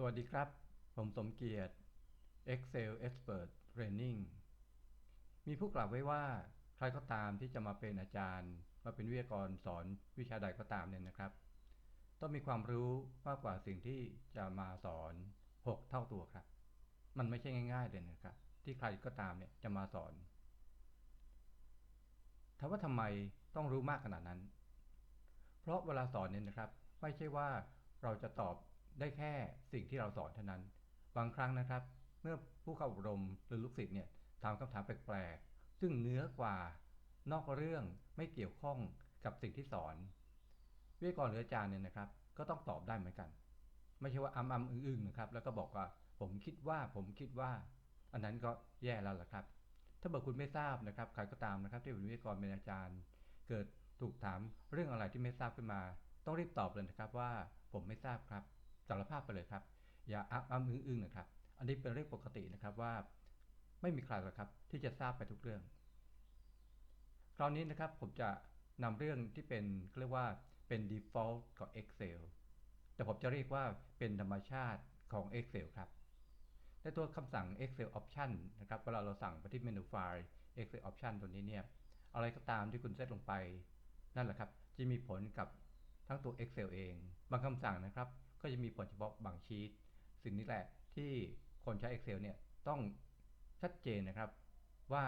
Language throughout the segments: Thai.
สวัสดีครับ ผมสมเกียรติ Excel Expert Training มีผู้กล่าวไว้ว่า ใครก็ตามที่จะมาเป็นอาจารย์ มาเป็นวิทยากรสอนวิชาใดก็ตามเนี่ยนะครับ ต้องมีความรู้มากกว่าสิ่งที่จะมาสอน 6 เท่าตัวครับ มันไม่ใช่ง่าย ๆเลยนะครับ ที่ใครก็ตามเนี่ยจะมาสอนถามว่าทำไมต้องรู้มากขนาดนั้น เพราะเวลาสอนเนี่ยนะครับ ไม่ใช่ว่าเราจะตอบ ได้แค่สิ่งที่เราสอนเท่านั้น บางครั้งนะครับ เมื่อผู้เข้าอบรมหรือลูกศิษย์เนี่ยถามคำถามแปลกๆ ซึ่งเนื้อกว่านอกเรื่องไม่เกี่ยวข้องกับสิ่งที่สอนวิทยากรหรืออาจารย์เนี่ยนะครับ ก็ต้องตอบได้เหมือนกัน ไม่ใช่ว่าอ้ำอ้ำอึ้งๆนะครับ แล้วก็บอกว่าผมคิดว่าผมคิดว่า อันนั้นก็แย่แล้วล่ะครับ ถ้าเกิดคุณไม่ทราบนะครับใครก็ตามนะครับ ที่เป็นวิทยากรเป็นอาจารย์ เกิดถูกถามเรื่องอะไรที่ไม่ทราบขึ้นมา ต้องรีบตอบเลยนะครับว่าผมไม่ทราบครับ สารภาพไปเลยครับ อย่าอ้ำอ้ำอึ้งอึ้งนะครับ อันนี้เป็นเรื่องปกตินะครับว่า ไม่มีใครหรอกครับ ที่จะทราบไปทุกเรื่อง คราวนี้นะครับผมจะนำเรื่องที่เป็นเรียกว่าเป็น default ของ Excel แต่ผมจะเรียกว่าเป็นธรรมชาติของ Excel ครับในตัวคำสั่ง Excel Option นะครับเวลาเราสั่งไปที่เมนูไฟล์ Excel Option ตัวนี้เนี่ยอะไรก็ตามที่คุณเซตลงไป นั่นแหละครับ จะมีผลกับทั้งตัว Excel เอง บางคำสั่งนะครับ ก็จะมีผลเฉพาะบางชีตสิ่งนี้แหละที่คนใช้ Excel เนี่ยต้องชัดเจนนะครับ ว่า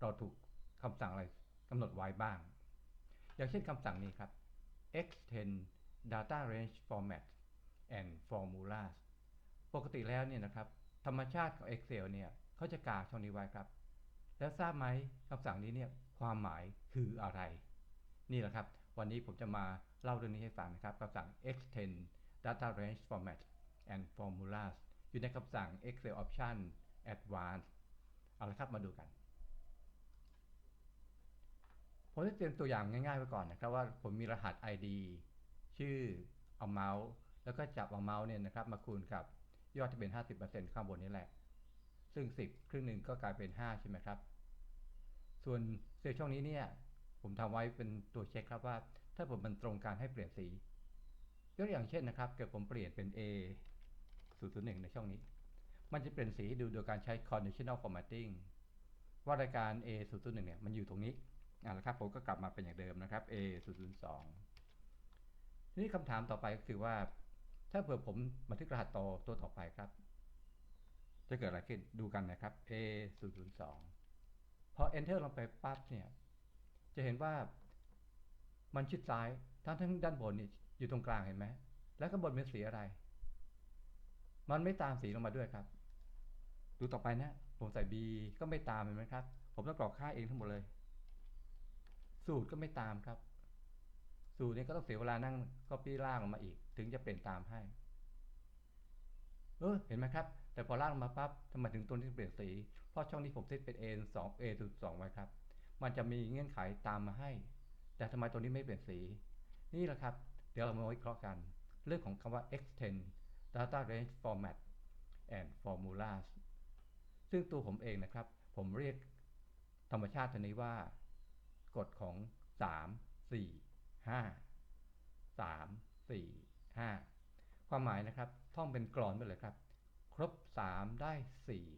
เราถูกคำสั่งอะไรกำหนดไว้บ้าง อย่างเช่นคำสั่งนี้ครับ extend data range format and formulas ปกติแล้วเนี่ยนะครับ ธรรมชาติของ Excel เนี่ยเขาจะกาช่องนี้ไว้ครับ แล้วทราบไหมคำสั่งนี้เนี่ยความหมายคืออะไร นี่แหละครับ วันนี้ผมจะมาเล่าเรื่องนี้ให้ฟังนะครับคำสั่ง extend data range format and formulas อยู่ในคำสั่ง Excel option advanced เอาละครับมาดูกัน ผมจะเตรียมตัวอย่างง่ายๆไว้ก่อนนะครับว่าผมมีรหัส ID ชื่อ amount แล้วก็จับ amount เนี่ยนะครับมาคูณกับยอดที่เป็น 50%ข้างบนนี้แหละ ซึ่ง 10 ครึ่งหนึ่งก็กลายเป็น 5 ใช่ไหมครับ ส่วนเซลล์ช่องนี้เนี่ยผมทำไว้เป็นตัวเช็คครับว่า ถ้าผมมันตรงการให้เปลี่ยนสี ตัวอย่างเช่นนะครับ เกิดผมเปลี่ยนเป็น A 001 ในช่องนี้ มันจะเปลี่ยนสีให้ดูโดยการใช้ conditional formatting ว่ารายการ A 001 เนี่ย มันอยู่ตรงนี้อะครับผมก็กลับมาเป็นอย่างเดิมนะครับ A 002ทีนี้คำถามต่อไปก็คือว่า ถ้าเผื่อผมบันทึกรหัสต่อตัวต่อไปครับ จะเกิดอะไรขึ้นดูกันนะครับ A 002พอ enter ลงไปปั๊บเนี่ย จะเห็นว่ามันชิดซ้ายทั้งทั้งด้านบนนี่ อยู่ตรงกลางเห็นไหม แล้วข้างบนเป็นสีอะไร มันไม่ตามสีลงมาด้วยครับ ดูต่อไปนะผมใส่ B ก็ไม่ตามเห็นไหมครับ ผมต้องกรอกค่าเองทั้งหมดเลย สูตรก็ไม่ตามครับ สูตรนี้ก็ต้องเสียเวลานั่งก็ปี้ล่างลงมาอีก ถึงจะเปลี่ยนตามให้ เออเห็นไหมครับ แต่พอล่างลงมาปั๊บทำไมถึงตัวนี้เปลี่ยนสี เพราะช่องนี้ผมเซตเป็น A 2 A 2ไว้ครับ มันจะมีเงื่อนไขตามมาให้ แต่ทำไมตัวนี้ไม่เปลี่ยนสี นี่แหละครับ เดี๋ยวเรามาวิเคราะห์กัน เรื่องของคำว่า extend data range format and formulas ซึ่งตัวผมเองนะครับ ผมเรียกธรรมชาติตัวนี้ว่า กฎของ 3 4 5 3 4 5 ความหมายนะครับ ท่องเป็นกรอนไปเลยครับ ครบ 3 ได้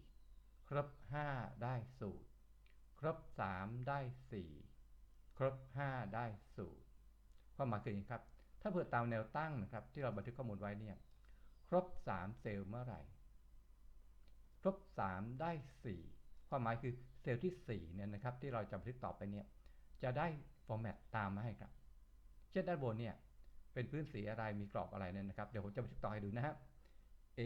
4 ครบ 5 ได้สูตร ครบ 3 ได้ 4 ครบ 5 ได้สูตร ความหมายคืออย่างครับ ถ้าเผื่อตามแนวตั้งนะครับ ที่เราบันทึกข้อมูลไว้เนี่ย ครบ 3 เซลล์เมื่อไหร่ ครบ 3 ได้ 4 ความหมายคือเซลล์ที่ 4 เนี่ยนะครับ ที่เราจะบันทึกต่อไปเนี่ย จะได้ฟอร์แมตตามมาให้ครับ เช่นด้านบนเนี่ย เป็นพื้นสีอะไร มีกรอบอะไรเนี่ยนะครับ เดี๋ยวผมจะบันทึกต่อให้ดูนะครับ A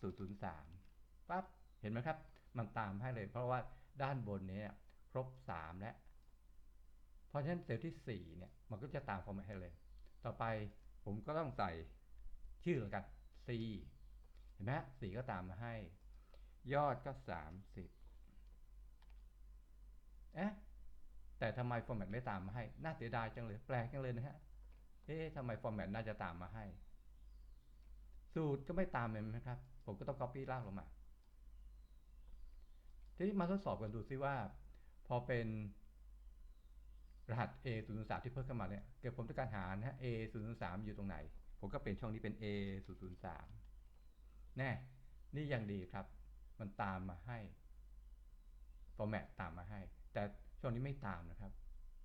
0 0 3ปั๊บ เห็นไหมครับ มันตามให้เลย เพราะว่าด้านบนนี้ครบ 3 แล้ว เพราะฉะนั้นเซลล์ที่ 4 เนี่ย มันก็จะตามฟอร์แมตให้เลย ต่อไปผมก็ต้องใส่ชื่อแล้วกัน C เห็นไหมสีก็ตามมาให้ ยอดก็ 30เอ๊ะแต่ทำไมฟอร์แมตไม่ตามมาให้ น่าเสียดายจังเลย แปลกจังเลยนะฮะ เอ๊ะทำไมฟอร์แมตน่าจะตามมาให้ สูตรก็ไม่ตามเลยนะครับ ผมก็ต้อง copy ลากลงมา ทีนี้มาทดสอบกันดูซิว่า พอเป็น รหัส A 0 0 3ที่เพิ่มขึ้นมาเนี่ยเกิดผมต้องการหานะ A 0 0 3อยู่ตรงไหน ผมก็เปลี่ยนช่องนี้เป็น A 0 0 3แน่นี่ยังดีครับ มันตามมาให้ format ตามมาให้ แต่ช่วงนี้ไม่ตามนะครับ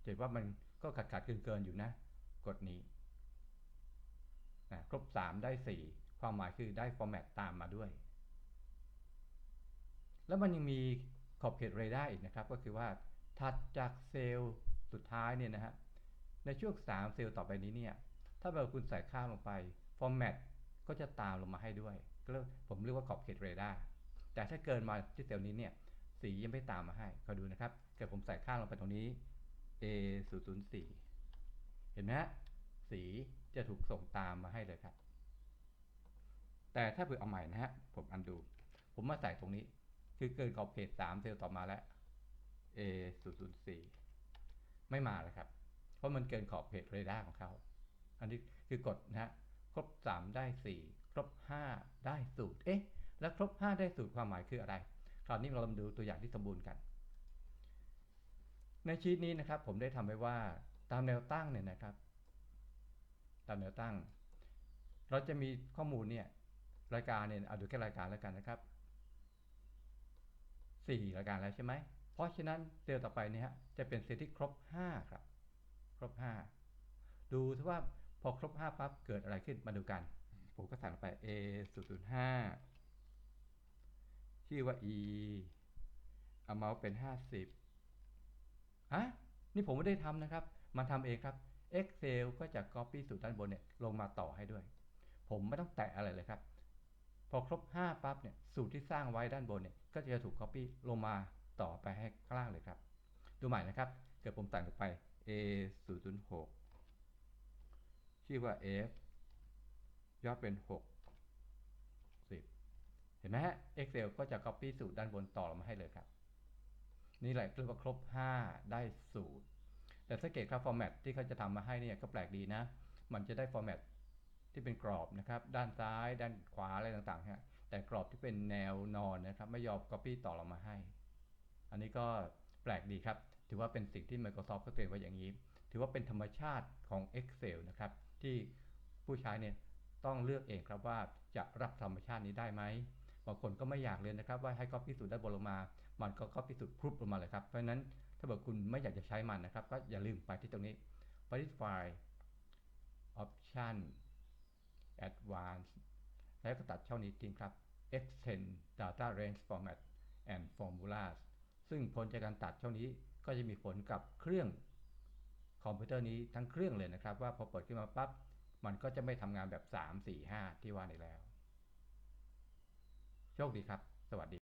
เห็นว่ามันก็ขาดขาดเกินเกินๆอยู่นะกฎนี้นะครบ 3 ได้ 4 ความหมายคือได้ format ตามมาด้วย แล้วมันยังมีขอบเขตเรดาร์อีกนะครับ ก็คือว่าถัดจากเซลล์ สุดท้ายเนี่ยนะฮะ ในช่วง 3 เซลล์ต่อไปนี้เนี่ย ถ้าเบอร์คุณใส่ค่าลงไป format ก็จะตามลงมาให้ด้วย ก็ผมเรียกว่าขอบเขตเรดาร์ แต่ถ้าเกินมาที่เซลล์นี้เนี่ย สียังไม่ตามมาให้คอยดูนะครับ เกิดผมใส่ค่าลงไปตรงนี้ A 0 0 4เห็นไหมฮะ สีจะถูกส่งตามมาให้เลยครับ แต่ถ้าเผื่อเอาใหม่นะฮะ ผมอันดู ผมมาใส่ตรงนี้ คือเกินขอบเขต3เซลล์ต่อมาแล้ว A 0 0 4 ไม่มาแล้วครับ เพราะมันเกินขอบเขตเรดาร์ของเขา อันนี้คือกดนะฮะครบ 3 ได้ 4 ครบ 5 ได้สูตร เอ๊ะ แล้วครบ 5 ได้สูตรความหมายคืออะไร คราวนี้เรามาดูตัวอย่างที่สมบูรณ์กัน ในชีตนี้นะครับผมได้ทำไว้ว่าตามแนวตั้งเนี่ยนะครับ ตามแนวตั้ง เราจะมีข้อมูลเนี่ยรายการเนี่ยเอาดูแค่รายการแล้วกันนะครับ4รายการแล้วใช่ไหม ราะฉะนั้นเซลล์ต่อไปนี่ยฮะจะเป็นเซลล์ที่ครบ 5 ครับ ครบ 5 ดูที่ว่าพอครบ 5 ปั๊บเกิดอะไรขึ้นมาดูกัน ผมก็ใส่งไป A 0 0 5ชื่อว่า e amount เป็น 50ฮะนี่ผมไม่ได้ทำนะครับ มันทำเองครับ Excel ก็จะ copy สูตรด้านบนเนี่ยลงมาต่อให้ด้วย ผมไม่ต้องแตะอะไรเลยครับ พอครบ 5 ปั๊บเนี่ยสูตรที่สร้างไว้ด้านบนเนี่ยก็จะถูก copy ลงมา ต่อไปให้ข้างล่างเลยครับ ดูใหม่นะครับเกิดผมใส่ลงไป A 0 6ชื่อว่า F ยอดเป็น 6 10 เห็นไหมฮะ Excel ก็จะ copy สูตรด้านบนต่อลงมาให้เลยครับ นี่แหละเรียกว่าครบ 5 ได้สูตร แต่สังเกตครับ format ที่เขาจะทำมาให้เนี่ยก็แปลกดีนะ มันจะได้ format ที่เป็นกรอบนะครับ ด้านซ้าย ด้านขวาอะไรต่างๆฮะแต่กรอบที่เป็นแนวนอนนะครับ ไม่ยอม copy ต่อลงมาให้ อันนี้ก็แปลกดีครับ ถือว่าเป็นสิ่งที่ Microsoft เขาเตรียมไว้อย่างนี้ ถือว่าเป็นธรรมชาติของ Excel นะครับ ที่ผู้ใช้เนี่ยต้องเลือกเองครับว่าจะรับธรรมชาตินี้ได้ไหมบางคนก็ไม่อยากเลยนะครับว่าให้ copy สูตรด้บนลงมา มันก็ copy สูตรพรุบลงมาเลยครับ เพราะฉะนั้นถ้าเกิดคุณไม่อยากจะใช้มันนะครับ ก็อย่าลืมไปที่ตรงนี้ไปที่ไฟล์ option advanced แล้วก็ตัดช่องนี้ทิ้งครับ extend data range format and f ซึ่งผลจากการตัดช่องนี้ก็จะมีผลกับเครื่องคอมพิวเตอร์นี้ทั้งเครื่องเลยนะครับ ว่าพอเปิดขึ้นมาปั๊บมันก็จะไม่ทำงานแบบ 3 4 5 ที่ว่านี้แล้ว โชคดีครับ สวัสดี